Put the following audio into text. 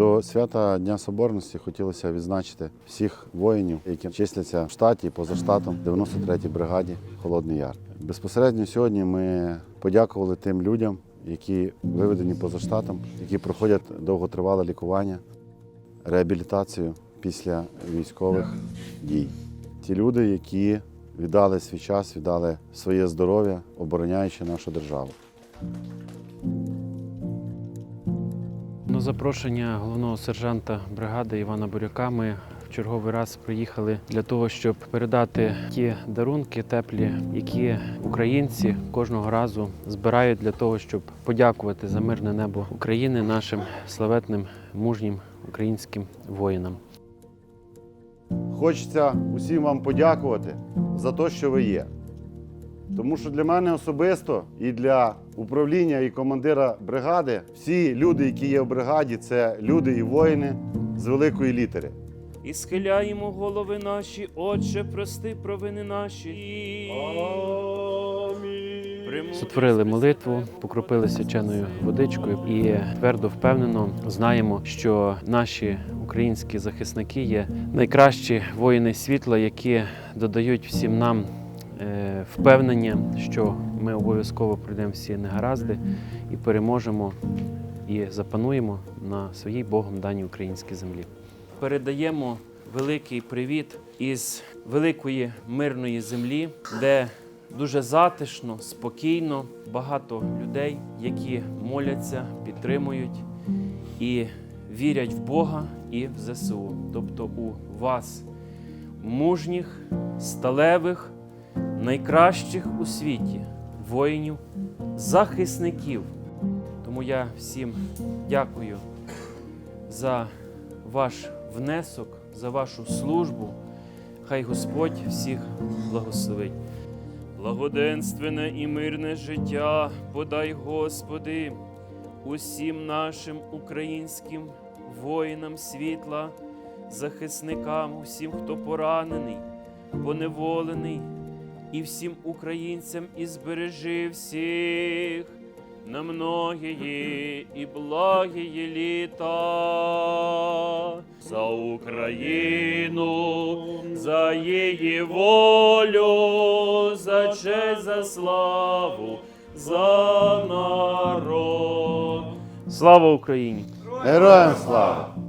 До свята Дня Соборності хотілося відзначити всіх воїнів, які числяться в штаті поза штатом 93-й бригаді Холодний Яр. Безпосередньо сьогодні ми подякували тим людям, які виведені поза штатом, які проходять довготривале лікування, реабілітацію після військових дій. Ті люди, які віддали свій час, віддали своє здоров'я, обороняючи нашу державу. Запрошення головного сержанта бригади Івана Буряка ми в черговий раз приїхали для того, щоб передати ті дарунки теплі, які українці кожного разу збирають для того, щоб подякувати за мирне небо України нашим славетним мужнім українським воїнам. Хочеться усім вам подякувати за те, що ви є. Тому що для мене особисто і для управління і командира бригади всі люди, які є в бригаді, це люди і воїни з великої літери. І схиляємо голови наші, Отче, прости провини наші. Амінь. Сотворили молитву, покропили свяченою водичкою і твердо впевнено знаємо, що наші українські захисники є найкращі воїни світла, які додають всім нам впевнення, що ми обов'язково пройдемо всі негаразди і переможемо і запануємо на своїй Богом даній українській землі. Передаємо великий привіт із великої мирної землі, де дуже затишно, спокійно, багато людей, які моляться, підтримують і вірять в Бога і в ЗСУ. Тобто у вас мужніх, сталевих, найкращих у світі воїнів, захисників. Тому я всім дякую за ваш внесок, за вашу службу. Хай Господь всіх благословить. Благоденственне і мирне життя подай, Господи, усім нашим українським воїнам світла, захисникам, усім, хто поранений, поневолений, і всім українцям і збережи всіх на многії і благії літа за Україну, за її волю, за честь, за славу, за народ. Слава Україні! Героям слава!